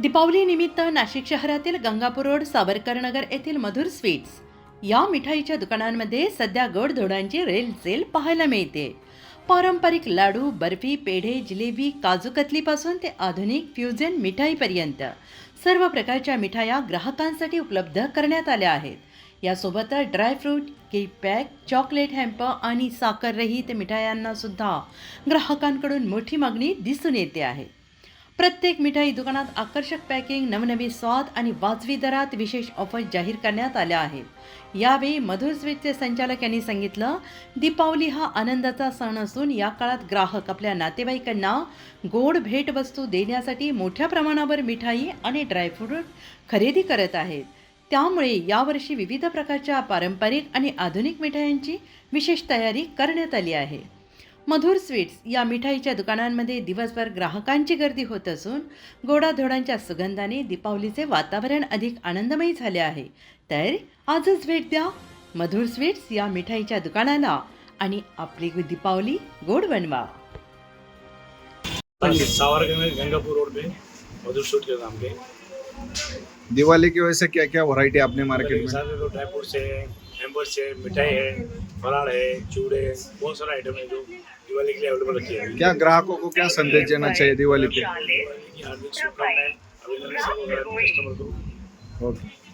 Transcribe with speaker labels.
Speaker 1: दीपावलीनिमित्त नाशिक शहरातील गंगापूर रोड सावरकर नगर येथील मधुर स्वीट्स या मिठाईच्या दुकानांमध्ये सध्या गोडधोडांची रेलसेल पाहायला मिळते. पारंपरिक लाडू बर्फी पेढे जिलेबी काजू कतलीपासून ते आधुनिक फ्युजन मिठाईपर्यंत सर्व प्रकारच्या मिठाया ग्राहकांसाठी उपलब्ध करण्यात आल्या आहेत. यासोबतच dry fruit cake pack chocolate hamper आणि साखररहित मिठायांना सुद्धा ग्राहकांकडून मोठी मागणी दिसून येते आहे. प्रत्येक मिठाई दुकानात आकर्षक पॅकिंग नवनवी स्वाद आणि वाजवी दरात विशेष ऑफर जाहीर करण्यात आल्या आहेत. यावेळी मधुर स्वीटचे संचालक यांनी सांगितलं दीपावली हा आनंदाचा सण असून या काळात ग्राहक आपल्या नातेवाईकांना गोड भेटवस्तू देण्यासाठी मोठ्या प्रमाणावर मिठाई आणि ड्रायफ्रूट खरेदी करत आहेत. त्यामुळे यावर्षी विविध प्रकारच्या पारंपरिक आणि आधुनिक मिठायांची विशेष तयारी करण्यात आली आहे. मधुर स्वीट्स या मिठाईच्या दुकानांमध्ये दिवसभर ग्राहकांची गर्दी होत असून गोडाधोडांच्या सुगंधाने दीपावलीचे वातावरण अधिक आनंदमयी झाले आहे. तर आजच भेट द्या मधुर स्वीट्स या मिठाईच्या दुकानाला आणि आपली दीपावली गोड बनवा.
Speaker 2: सावरकर में गंगापुर रोड पे मधुर सूट के नाम के
Speaker 3: दिवाली की वजह से क्या क्या वैरायटी आपने मार्केट में?
Speaker 2: ड्राई फ्रूट्स है मिठाई है। फराड़ है चूड़े बहुत सारा आइटम है जो दिवाली के लिए अवेलेबल रखी है
Speaker 3: क्या ग्राहकों को क्या संदेश देना चाहिए दिवाली पे
Speaker 2: हार्दिक शुभकामनाएं अभिनंदन कस्टमर को
Speaker 3: ओके